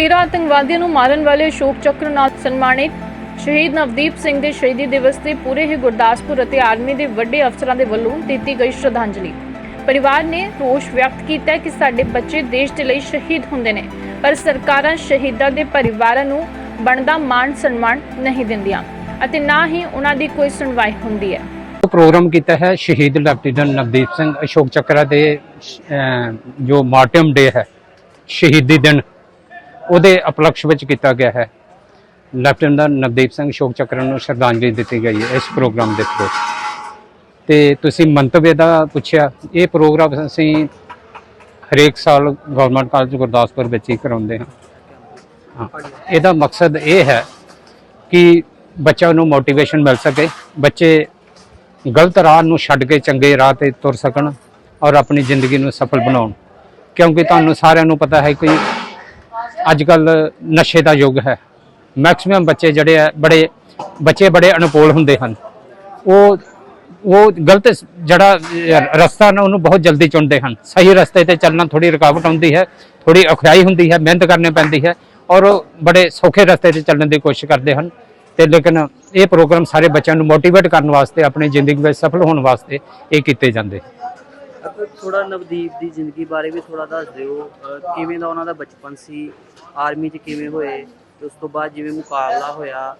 13 ਆਤੰਕਵਾਦੀਆਂ ਨੂੰ ਮਾਰਨ ਵਾਲੇ ਅਸ਼ੋਕ ਚੱਕਰ ਨਾਲ ਸਨਮਾਨਿਤ ਸ਼ਹੀਦ ਨਵਦੀਪ ਸਿੰਘ ਦੇ ਸ਼ਹੀਦੀ ਦਿਵਸ ਤੇ ਪੂਰੇ ਹੀ ਗੁਰਦਾਸਪੁਰ ਅਤੇ ਆਰਮੀ ਦੇ ਵੱਡੇ ਅਫਸਰਾਂ ਦੇ ਵੱਲੋਂ ਦਿੱਤੀ ਗਈ ਸ਼ਰਧਾਂਜਲੀ। ਪਰਿਵਾਰ ਨੇ ਰੋਸ਼ ਵਿਅਕਤ ਕੀਤਾ ਕਿ ਸਾਡੇ ਬੱਚੇ ਦੇਸ਼ ਦੇ ਲਈ ਸ਼ਹੀਦ ਹੁੰਦੇ ਨੇ, ਪਰ ਸਰਕਾਰਾਂ ਸ਼ਹੀਦਾਂ ਦੇ ਪਰਿਵਾਰਾਂ ਨੂੰ ਬਣਦਾ ਮਾਣ ਸਨਮਾਨ ਨਹੀਂ ਦਿੰਦੀਆਂ ਅਤੇ ਨਾ ਹੀ ਉਹਨਾਂ ਦੀ ਕੋਈ ਸੁਣਵਾਈ ਹੁੰਦੀ ਹੈ। ਪ੍ਰੋਗਰਾਮ ਕੀਤਾ ਹੈ ਸ਼ਹੀਦ ਲੈਫਟੀਨੈਂਟ ਨਵਦੀਪ ਸਿੰਘ ਅਸ਼ੋਕ ਚੱਕਰਾ ਦੇ ਜੋ ਮਾਰਟੀਅਮ ਡੇ ਹੈ, ਸ਼ਹੀਦੀ ਦਿਨ। ਉਹਦੇ ਉਪਲਕਸ਼ ਵਿੱਚ ਕੀਤਾ ਗਿਆ ਹੈ। ਲੈਫਟੀਨੈਂਟ ਨਵਦੀਪ ਸਿੰਘ ਸ਼ੋਕ ਚੱਕਰ ਨੂੰ ਸ਼ਰਧਾਂਜਲੀ ਦਿੱਤੀ ਗਈ ਹੈ ਇਸ ਪ੍ਰੋਗਰਾਮ ਦੇ ਥਰੂ ਤੇ ਤੁਸੀਂ ਮੰਤਵ ਦਾ ਪੁੱਛਿਆ, ਇਹ ਪ੍ਰੋਗਰਾਮ ਅਸੀਂ ਹਰੇਕ ਸਾਲ ਗਵਰਨਮੈਂਟ ਕਾਲਜ ਗੁਰਦਾਸਪੁਰ ਵਿੱਚ ਹੀ ਕਰਾਉਂਦੇ ਹਾਂ। ਇਹਦਾ ਮਕਸਦ ਇਹ ਹੈ ਕਿ ਬੱਚਿਆਂ ਨੂੰ ਮੋਟੀਵੇਸ਼ਨ ਮਿਲ ਸਕੇ, ਬੱਚੇ ਗਲਤ ਰਾਹ ਨੂੰ ਛੱਡ ਕੇ ਚੰਗੇ ਰਾਹ ਤੇ ਤੁਰ ਸਕਣ ਔਰ ਆਪਣੀ ਜ਼ਿੰਦਗੀ ਨੂੰ ਸਫਲ ਬਣਾਉਣ। ਕਿਉਂਕਿ ਤੁਹਾਨੂੰ ਸਾਰਿਆਂ ਨੂੰ ਪਤਾ ਹੈ ਕਿ ਅੱਜ ਕੱਲ ਨਸ਼ੇ ਦਾ ਯੁੱਗ ਹੈ। ਮੈਕਸਿਮਮ ਬੱਚੇ ਜਿਹੜੇ ਆ, ਬੜੇ, ਬੱਚੇ ਬੜੇ ਅਨੁਕੂਲ ਹੁੰਦੇ ਹਨ। ਉਹ ਉਹ ਗਲਤ ਜਿਹੜਾ, ਰਸਤਾ ਨਾ ਉਹਨੂੰ ਬਹੁਤ ਜਲਦੀ ਚੁਣਦੇ ਹਨ। ਸਹੀ ਰਸਤੇ ਤੇ ਚੱਲਣਾ ਥੋੜੀ ਰੁਕਾਵਟ ਆਉਂਦੀ ਹੈ ਥੋੜੀ ਔਖਿਆਈ ਹੁੰਦੀ ਹੈ, ਮਿਹਨਤ ਕਰਨੀ ਪੈਂਦੀ ਹੈ ਔਰ ਉਹ ਬੜੇ ਸੌਖੇ ਰਸਤੇ ਤੇ ਚੱਲਣ ਦੀ ਕੋਸ਼ਿਸ਼ ਕਰਦੇ ਹਨ। ਤੇ ਲੇਕਿਨ ਇਹ ਪ੍ਰੋਗਰਾਮ ਸਾਰੇ ਬੱਚਿਆਂ ਨੂੰ ਮੋਟੀਵੇਟ ਕਰਨ ਵਾਸਤੇ, ਆਪਣੀ ਜ਼ਿੰਦਗੀ ਵਿੱਚ ਸਫਲ ਹੋਣ ਵਾਸਤੇ ਇਹ ਕੀਤੇ ਜਾਂਦੇ। ਥੋੜਾ ਨਵਦੀਪ ਦੀ ਜ਼ਿੰਦਗੀ ਬਾਰੇ ਵੀ ਥੋੜਾ ਦੱਸ ਦਿਓ। ਅਹ ਕਿਵੇਂ ਦਾ ਉਹਨਾਂ ਦਾ ਬਚਪਨ ਸੀ? ਆਰਮੀ 'ਚ ਕਿਵੇਂ ਹੋਏ? ਤੇ ਉਸ ਤੋਂ ਬਾਅਦ ਜਿਵੇਂ ਮੁਕਾਬਲਾ ਹੋਇਆ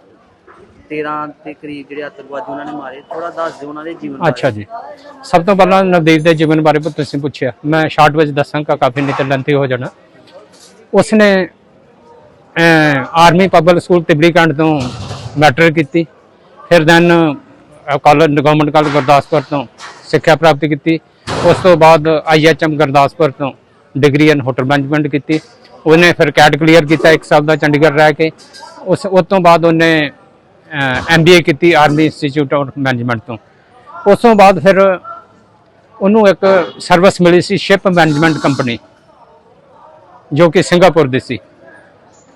13 ਦੇ ਕਰੀਬ ਜਿਹੜੇ ਅੱਤਵਾਦੀ ਉਹਨਾਂ ਨੇ ਮਾਰੇ ਥੋੜਾ ਦੱਸ ਦਿਓ ਉਹਨਾਂ ਦੇ ਜੀਵਨ ਬਾਰੇ। ਅੱਛਾ ਜੀ। ਸਭ ਤੋਂ ਪਹਿਲਾਂ ਨਵਦੀਪ ਦੇ ਜੀਵਨ ਬਾਰੇ ਤੁਸੀਂ ਪੁੱਛਿਆ। ਮੈਂ ਸ਼ਾਰਟ ਵਿੱਚ ਦੱਸਾਂਗਾ, ਕਾਫੀ ਨਹੀਂ ਲੰਤੀ ਹੋ ਜਾਣਾ। ਉਸਨੇ army public school Tibri Cantt ਤੋਂ ਮੈਟ੍ਰਿਕ ਕੀਤੀ। ਫਿਰ then college government college Gurdaspur ਤੋਂ ਸਿੱਖਿਆ ਪ੍ਰਾਪਤ ਕੀਤੀ। ਉਸ ਤੋਂ ਬਾਅਦ ਆਈਐਚਐਮ ਗੁਰਦਾਸਪੁਰ ਤੋਂ ਡਿਗਰੀ ਇਨ ਹੋਟਲ ਮੈਨੇਜਮੈਂਟ ਕੀਤੀ। ਉਹਨੇ ਫਿਰ ਕੈਟ ਕਲੀਅਰ ਕੀਤਾ ਇੱਕ ਸਾਲ ਦਾ ਚੰਡੀਗੜ੍ਹ ਰਹਿ ਕੇ। ਉਸ ਉਸ ਤੋਂ ਬਾਅਦ ਉਹਨੇ ਐਮਬੀਏ ਕੀਤੀ ਆਰਮੀ ਇੰਸਟੀਚਿਊਟ ਆਫ ਮੈਨੇਜਮੈਂਟ ਤੋਂ। ਉਸ ਤੋਂ ਬਾਅਦ ਫਿਰ ਉਹਨੂੰ ਇੱਕ ਸਰਵਿਸ ਮਿਲੀ ਸੀ ਸ਼ਿਪ ਮੈਨੇਜਮੈਂਟ ਕੰਪਨੀ, ਜੋ ਕਿ ਸਿੰਗਾਪੁਰ ਦੀ ਸੀ।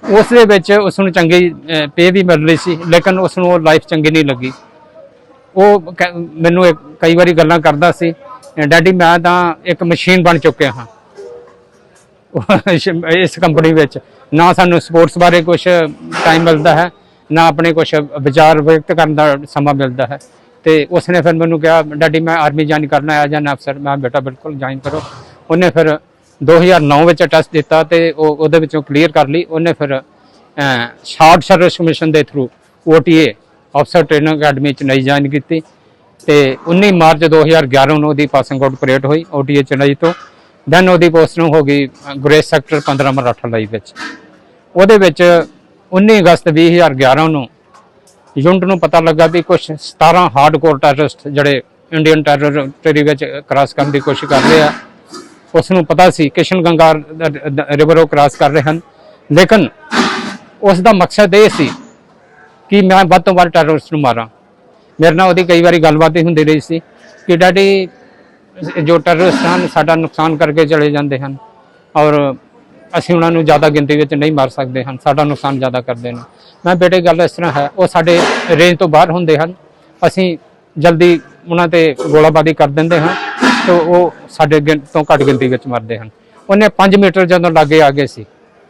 ਉਸ ਦੇ ਵਿੱਚ ਉਸ ਨੂੰ ਚੰਗੀ ਪੇ ਵੀ ਮਿਲ ਰਹੀ ਸੀ, ਲੇਕਿਨ ਉਸ ਨੂੰ ਉਹ ਲਾਈਫ ਚੰਗੀ ਨਹੀਂ ਲੱਗੀ। ਉਹ ਮੈਨੂੰ ਕਈ ਵਾਰੀ ਗੱਲਾਂ ਕਰਦਾ ਸੀ ਡੈਡੀ, ਮੈਂ ਤਾਂ ਇੱਕ ਮਸ਼ੀਨ ਬਣ ਚੁੱਕਿਆ ਹਾਂ। ਇਸ ਕੰਪਨੀ ਵਿੱਚ ਨਾ ਸਾਨੂੰ ਸਪੋਰਟਸ ਬਾਰੇ ਕੁਝ ਟਾਈਮ ਮਿਲਦਾ ਹੈ, ਨਾ ਆਪਣੇ ਕੁਝ ਵਿਚਾਰ ਵਿਅਕਤ ਕਰਨ ਦਾ ਸਮਾਂ ਮਿਲਦਾ ਹੈ। ਤੇ ਉਸਨੇ ਫਿਰ ਮੈਨੂੰ ਕਿਹਾ, ਡੈਡੀ, ਮੈਂ ਆਰਮੀ ਜੁਆਇਨ ਕਰਨਾ ਹੈ ਜਾਂ ਅਫਸਰ ਮੈਂ ਬੇਟਾ, ਬਿਲਕੁਲ ਜੁਆਇਨ ਕਰੋ। ਉਹਨੇ ਫਿਰ 2009 ਵਿੱਚ ਟੈਸਟ ਦਿੱਤਾ ਤੇ ਉਹ ਉਹਦੇ ਵਿੱਚੋਂ ਕਲੀਅਰ ਕਰ ਲਈ। ਉਹਨੇ ਫਿਰ ਸ਼ਾਰਟ ਸਰਵਿਸ ਕਮਿਸ਼ਨ ਦੇ ਥਰੂ OTA ਅਫਸਰ ਟ੍ਰੇਨਿੰਗ ਅਕੈਡਮੀ ਚ ਨਈ ਜੁਆਇਨ ਕੀਤੀ। ਤੇ 19 ਮਾਰਚ 2011 ਨੂੰ ਉਹਦੀ ਪਾਸਿੰਗ ਆਊਟ ਪਰੇਡ ਹੋਈ OTA ਚੇਨਈ ਤੋਂ। ਦੈਨ ਉਹਦੀ ਪੋਸਟਿੰਗ ਹੋ ਗਈ ਗੁਰੇਸ ਸੈਕਟਰ 15 ਮਰਾਠਾ ਲਈ ਵਿੱਚ। ਉਹਦੇ ਵਿੱਚ 19 ਅਗਸਤ 2011 ਨੂੰ ਯੂਨਿਟ ਨੂੰ ਪਤਾ ਲੱਗਾ ਵੀ ਕੁਝ 17 ਹਾਰਡਕੋਰ ਟੈਰਰਿਸਟ ਜਿਹੜੇ ਇੰਡੀਅਨ ਟੈਰਰਿਟਰੀ ਵਿੱਚ ਕ੍ਰਾਸ ਕਰਨ ਦੀ ਕੋਸ਼ਿਸ਼ ਕਰ ਰਹੇ ਆ। ਉਸ ਨੂੰ ਪਤਾ ਸੀ, ਕਿਸ਼ਨ ਗੰਗਾ ਰਿਵਰ ਉਹ ਕ੍ਰਾਸ ਕਰ ਰਹੇ ਹਨ। ਲੇਕਿਨ ਉਸ ਦਾ ਮਕਸਦ ਇਹ ਸੀ ਕਿ ਮੈਂ ਵੱਧ ਤੋਂ ਵੱਧ ਟੈਰਰਿਸਟ ਨੂੰ ਮਾਰਾਂ। ਮੇਰੇ ਨਾਲ ਉਹਦੀ ਕਈ ਵਾਰੀ ਗੱਲਬਾਤ ਹੀ ਹੁੰਦੀ ਰਹੀ ਸੀ ਕਿ ਡੈਡੀ, ਜੋ ਟੈਰਰਿਸਟ ਹਨ, ਸਾਡਾ ਨੁਕਸਾਨ ਕਰਕੇ ਚਲੇ ਜਾਂਦੇ ਹਨ ਔਰ ਅਸੀਂ ਉਹਨਾਂ ਨੂੰ ਜ਼ਿਆਦਾ ਗਿਣਤੀ ਵਿੱਚ ਨਹੀਂ ਮਾਰ ਸਕਦੇ ਹਨ, ਸਾਡਾ ਨੁਕਸਾਨ ਜ਼ਿਆਦਾ ਕਰਦੇ ਨੇ। ਮੈਂ ਬੇਟੇ, ਗੱਲ ਇਸ ਤਰ੍ਹਾਂ ਹੈ, ਉਹ ਸਾਡੇ ਰੇਂਜ ਤੋਂ ਬਾਹਰ ਹੁੰਦੇ ਹਨ, ਅਸੀਂ ਜਲਦੀ ਉਹਨਾਂ ਤੇ ਗੋਲਾਬਾਰੀ ਕਰ ਦਿੰਦੇ ਹਾਂ ਤੇ ਉਹ ਸਾਡੇ ਗਿਣ- ਤੋਂ ਘੱਟ ਗਿਣਤੀ ਵਿੱਚ ਮਰਦੇ ਹਨ। ਉਹਨੇ 5 ਮੀਟਰ ਜਦੋਂ ਲਾਗੇ ਆ ਗਏ ਸੀ,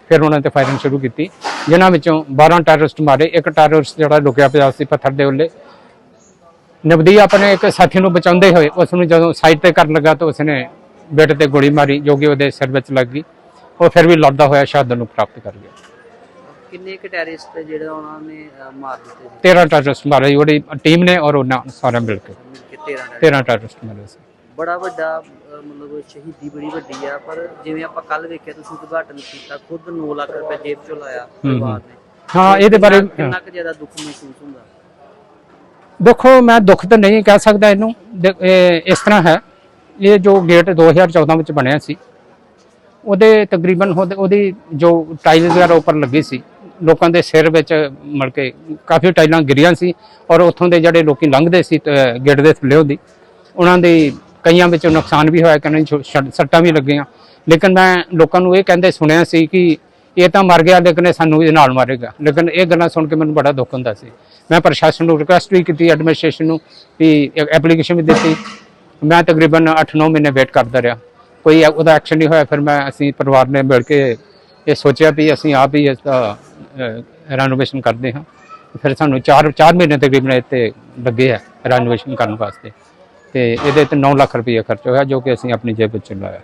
ਫਿਰ ਉਹਨਾਂ ਤੇ ਫਾਇਰਿੰਗ ਸ਼ੁਰੂ ਕੀਤੀ, ਜਿਨ੍ਹਾਂ ਵਿੱਚੋਂ 12 ਟੈਰਰਿਸਟ ਮਾਰੇ, ਇੱਕ ਟੈਰਰਿਸਟ ਜਿਹੜਾ ਲੁਕਿਆ ਪਿਆ ਸੀ ਪੱਥਰ ਦੇ ਉੱਲੇ ਨਵਦੀ ਆਪਣੇ ਇੱਕ ਸਾਥੀ ਨੂੰ ਬਚਾਉਂਦੇ ਹੋਏ ਉਸ ਨੂੰ ਜਦੋਂ ਸਾਈਡ ਤੇ ਕਰਨ ਲੱਗਾ ਤਾਂ ਉਸਨੇ ਬੇਟੇ ਤੇ ਗੋਲੀ ਮਾਰੀ ਜੋ ਕਿ ਉਹਦੇ ਸਿਰ ਵਿੱਚ ਲੱਗ ਗਈ। ਉਹ ਫਿਰ ਵੀ ਲੜਦਾ ਹੋਇਆ ਸ਼ਹਾਦਤ ਨੂੰ ਪ੍ਰਾਪਤ ਕਰ ਗਿਆ। ਕਿੰਨੇ ਕੁ ਟੈਰਰਿਸਟ ਜਿਹੜਾ ਉਹਨਾਂ ਨੇ ਮਾਰ ਦਿੱਤੇ ਸੀ? 13 ਟੈਰਰਿਸਟ ਮਾਰੇ ਉਹਦੀ ਟੀਮ ਨੇ ਔਰ ਉਹਨਾਂ ਸਾਰਿਆਂ ਮਿਲ ਕੇ। ਮਿਲ ਕੇ 13 terrorist? 13 ਟੈਰਰਿਸਟ ਮਾਰੇ ਸੀ। ਬੜਾ ਵੱਡਾ ਮਤਲਬ ਸ਼ਹੀਦੀ ਬੜੀ ਵੱਡੀ ਆ ਪਰ ਜਿਵੇਂ ਆਪਾਂ ਕੱਲ ਵੇਖਿਆ ਤੁਸੀਂ ਉਦਘਾਟਨ ਕੀਤਾ ਖੁਦ 9 ਲੱਖ ਰੁਪਏ ਜੇਬ ਚੋਂ ਲਾਇਆ ਪਰਿਵਾਰ ਨੇ। ਹਾਂ ਇਹਦੇ ਬਾਰੇ ਕਿੰਨਾ ਕੁ ਜ਼ਿਆਦਾ ਦੁੱਖ ਮਹਿਸੂਸ ਹੁੰਦਾ? ਦੇਖੋ, ਮੈਂ ਦੁੱਖ ਤਾਂ ਨਹੀਂ ਕਹਿ ਸਕਦਾ ਇਹਨੂੰ। ਦੇ- ਇਸ ਤਰ੍ਹਾਂ ਹੈ। ਇਹ ਜੋ ਗੇਟ 2014 ਵਿੱਚ ਬਣਿਆ ਸੀ, ਉਹਦੇ ਤਕਰੀਬਨ ਉਹਦੀ ਜੋ ਟਾਈਲ ਵਗੈਰਾ ਉੱਪਰ ਲੱਗੀ ਸੀ, ਲੋਕਾਂ ਦੇ ਸਿਰ ਵਿੱਚ ਮੜ ਕੇ ਕਾਫੀ ਟਾਈਲਾਂ ਗਿਰੀਆਂ ਸੀ ਔਰ ਉੱਥੋਂ ਦੇ ਜਿਹੜੇ ਲੋਕੀ ਲੰਘਦੇ ਸੀ ਗੇਟ ਦੇ ਥੱਲੇ ਉਹਦੀ, ਉਹਨਾਂ ਦੇ ਕਈਆਂ ਵਿੱਚ ਨੁਕਸਾਨ ਵੀ ਹੋਇਆ, ਕਈਆਂ ਨੂੰ ਸੱਟਾਂ ਵੀ ਲੱਗੀਆਂ। ਲੇਕਿਨ ਮੈਂ ਲੋਕਾਂ ਨੂੰ ਇਹ ਕਹਿੰਦੇ ਸੁਣਿਆ ਸੀ ਕਿ ਇਹ ਤਾਂ ਮਰ ਗਿਆ, ਲੇਕਿਨ ਇਹ ਸਾਨੂੰ ਇਹ ਨਾਲ ਮਾਰੇਗਾ। ਲੇਕਿਨ ਇਹ ਗੱਲਾਂ ਸੁਣ ਕੇ ਮੈਨੂੰ ਬੜਾ ਦੁੱਖ ਹੁੰਦਾ ਸੀ। ਮੈਂ ਪ੍ਰਸ਼ਾਸਨ ਨੂੰ ਰਿਕੁਐਸਟ ਵੀ ਕੀਤੀ ਐਡਮਿਨਿਸਟ੍ਰੇਸ਼ਨ ਨੂੰ ਵੀ ਐਪਲੀਕੇਸ਼ਨ ਵੀ ਦਿੱਤੀ। ਮੈਂ ਤਕਰੀਬਨ 8-9 ਮਹੀਨੇ ਵੇਟ ਕਰਦਾ ਰਿਹਾ। ਕੋਈ ਉਹਦਾ ਐਕਸ਼ਨ ਨਹੀਂ ਹੋਇਆ, ਫਿਰ ਮੈਂ ਅਸੀਂ ਪਰਿਵਾਰ ਨੇ ਮਿਲ ਕੇ ਇਹ ਸੋਚਿਆ ਵੀ ਅਸੀਂ ਆਪ ਹੀ ਇਸ ਦਾ ਰੈਨੋਵੇਸ਼ਨ ਕਰਦੇ ਹਾਂ। ਫਿਰ ਸਾਨੂੰ 4 4 ਮਹੀਨੇ ਤਕਰੀਬਨ ਇੱਥੇ ਲੱਗੇ ਆ ਰੈਨੋਵੇਸ਼ਨ ਕਰਨ ਵਾਸਤੇ। ਤੇ ਇਹਦੇ ਤੇ 9 ਲੱਖ ਰੁਪਏ ਖਰਚ ਹੋਇਆ, ਜੋ ਕਿ ਅਸੀਂ ਆਪਣੀ ਜੇਬ ਵਿੱਚ ਲਾਇਆ।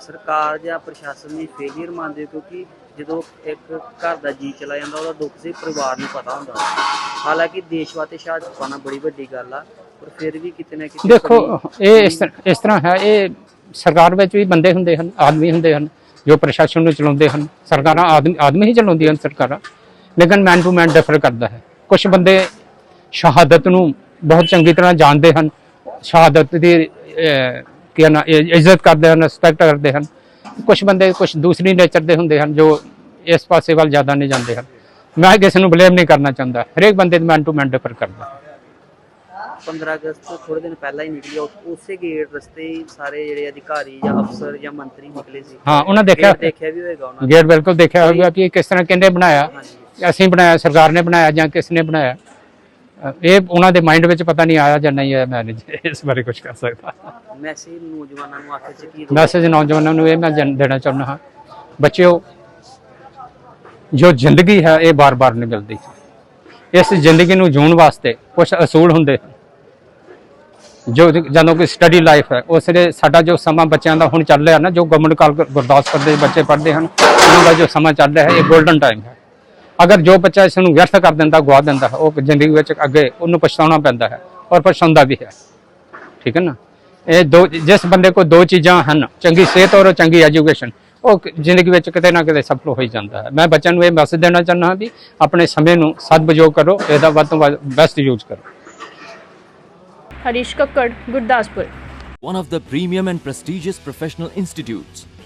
ਸਰਕਾਰ ਜਾਂ ਪ੍ਰਸ਼ਾਸਨ ਦੀ ਫੇਲਿਅਰ ਮੰਨਦੇ ਕਿਉਂਕਿ ਜਦੋਂ ਇੱਕ ਘਰ ਦਾ ਜੀ ਚਲਾ ਜਾਂਦਾ ਉਹਦਾ ਦੁੱਖ ਸਿਰਫ ਪਰਿਵਾਰ ਨੂੰ ਪਤਾ ਹੁੰਦਾ। ਹਾਲਾਂਕਿ ਦੇਸ਼ ਵਾਸਤੇ ਸ਼ਹਾਦਤ ਪਾਣਾ ਬੜੀ ਵੱਡੀ ਗੱਲ ਆ ਪਰ ਫਿਰ ਵੀ ਕਿਤੇ ਨਾ ਕਿਤੇ ਦੇਖੋ ਇਹ ਇਸ ਤਰ੍ਹਾਂ ਇਸ ਤਰ੍ਹਾਂ ਹੈ ਇਹ ਸਰਕਾਰ ਵਿੱਚ ਵੀ ਬੰਦੇ ਹੁੰਦੇ ਹਨ ਆਦਮੀ ਹੁੰਦੇ ਹਨ ਜੋ ਪ੍ਰਸ਼ਾਸਨ ਨੂੰ ਚਲਾਉਂਦੇ ਹਨ। ਸਰਕਾਰਾਂ ਆਦਮੀ ਆਦਮੀ ਹੀ ਚਲਾਉਂਦੀਆਂ ਹਨ ਸਰਕਾਰਾਂ ਲੇਕਿਨ ਮੈਨ ਟੂ ਮੈਨ ਡਿਫਰ ਕਰਦਾ ਹੈ। ਕੁਝ ਬੰਦੇ ਸ਼ਹਾਦਤ ਨੂੰ ਬਹੁਤ ਚੰਗੀ ਤਰ੍ਹਾਂ ਜਾਣਦੇ ਹਨ ਸ਼ਹਾਦਤ ਦੀ ਕੀ ਨਾ ਇੱਜ਼ਤ ਕਰਦੇ ਹਨ ਰਿਸਪੈਕਟ ਕਰਦੇ ਹਨ ਕੁਝ ਬੰਦੇ ਕੁਝ ਦੂਸਰੀ ਨੇਚਰ ਦੇ ਹੁੰਦੇ ਹਨ ਜੋ ਇਸ ਪਾਸੇ ਵੱਲ ਜ਼ਿਆਦਾ ਨਹੀਂ ਜਾਂਦੇ ਹਨ। ਮੈਂ ਕਿਸੇ ਨੂੰ ਬਲੇਮ ਨਹੀਂ ਕਰਨਾ ਚਾਹੁੰਦਾ। ਹਰੇਕ ਬੰਦੇ ਮੈਨ ਟੂ ਮੈਨ ਡਿਫਰ ਕਰਦਾ। 15 ਅਗਸਤ ਤੋਂ ਥੋੜੇ ਦਿਨ ਪਹਿਲਾਂ ਹੀ ਨਿਕਲੀ ਉਸ- ਗੇਟ ਰਸਤੇ ਹੀ ਸਾਰੇ ਜਿਹੜੇ ਅਧਿਕਾਰੀ ਜਾਂ ਅਫਸਰ ਜਾਂ ਮੰਤਰੀ ਨਿਕਲੇ ਸੀ। ਹਾਂ ਉਹਨਾਂ ਦੇਖਿਆ। ਦੇਖਿਆ ਵੀ ਹੋਏਗਾ ਉਹਨਾਂ ਨੇ ਗੇਟ ਬਿਲਕੁਲ ਦੇਖਿਆ ਹੋਵੇਗਾ ਕਿ ਕਿਸ ਤਰ੍ਹਾਂ ਕਿੰਨੇ ਬਣਾਇਆ। ਅਸੀਂ ਬਣਾਇਆ ਸਰਕਾਰ ਨੇ ਬਣਾਇਆ ਜਾਂ ਕਿਸ ਨੇ ਬਣਾਇਆ। ਇਹ ਉਹਨਾਂ ਦੇ ਮਾਈਂਡ ਵਿੱਚ ਪਤਾ ਨਹੀਂ ਆਇਆ ਜਾਂ ਨਹੀਂ ਆਇਆ ਮੈਂ ਨਹੀਂ ਇਸ ਬਾਰੇ ਕੁਝ ਕਰ ਸਕਦਾ। ਮੈਸੇਜ ਨੌਜਵਾਨਾਂ ਨੂੰ ਆਖਿਰ ਚ ਕੀ ਦੋ ਮੈਸੇਜ ਨੌਜਵਾਨਾਂ ਨੂੰ ਇਹ ਮੈਂ ਜਨ- ਦੇਣਾ ਚਾਹੁੰਦਾ ਹਾਂ। ਬੱਚਿਓ ਜੋ ਜ਼ਿੰਦਗੀ ਹੈ ਇਹ ਬਾਰ-ਬਾਰ ਨਹੀਂ ਮਿਲਦੀ। ਇਸ ਜ਼ਿੰਦਗੀ ਨੂੰ ਜਿਉਣ ਵਾਸਤੇ ਕੁਝ ਅਸੂਲ ਹੁੰਦੇ ਹਨ। ਜੋ ਜਦੋਂ ਕਿ ਸਟੱਡੀ ਲਾਈਫ ਹੈ ਉਸ ਦੇ ਸਾਡਾ ਜੋ ਸਮਾਂ ਬੱਚਿਆਂ ਦਾ ਹੁਣ ਚੱਲ ਰਿਹਾ ਨਾ ਜੋ ਗਵਰਨਮੈਂਟ ਕਾਲ ਗੁਰਦਾਸਪੁਰ ਦੇ ਬੱਚੇ ਪੜ੍ਹਦੇ ਹਨ ਉਹਨਾਂ ਦਾ ਜੋ ਸਮਾਂ ਚੱਲ ਰਿਹਾ ਹੈ ਇਹ 골ਡਨ ਟਾਈਮ ਹੈ। ਅਗਰ ਜੋ ਬੱਚਾ ਇਸ ਨੂੰ ਵਿਅਰਥ ਕਰ ਦਿੰਦਾ ਗਵਾ ਦਿੰਦਾ ਹੈ ਉਹ ਜ਼ਿੰਦਗੀ ਵਿੱਚ ਅੱਗੇ ਉਹਨੂੰ ਪਛਤਾਉਣਾ ਪੈਂਦਾ ਹੈ ਔਰ ਪਛਤਾਉਂਦਾ ਵੀ ਹੈ। ਠੀਕ ਹੈ ਨਾ? ਇਹ ਦੋ ਜਿਸ ਬੰਦੇ ਕੋਲ ਦੋ ਚੀਜ਼ਾਂ ਹਨ ਚੰਗੀ ਸਿਹਤ ਔਰ ਚੰਗੀ ਐਜੂਕੇਸ਼ਨ ਉਹ ਜ਼ਿੰਦਗੀ ਵਿੱਚ ਕਿਤੇ ਨਾ ਕਿਤੇ ਸਫਲ ਹੋ ਹੀ ਜਾਂਦਾ ਹੈ। ਮੈਂ ਬੱਚਿਆਂ ਨੂੰ ਇਹ ਮੈਸੇਜ ਦੇਣਾ ਚਾਹੁੰਦਾ ਹਾਂ ਵੀ ਆਪਣੇ ਸਮੇਂ ਨੂੰ ਸਦਉਪਯੋਗ ਕਰੋ ਇਹਦਾ ਵੱਧ ਤੋਂ ਵੱਧ ਬੈਸਟ ਯੂਜ਼ ਕਰੋ। Harish Kakkar Gurdaspur. One of the premium and prestigious professional institutes,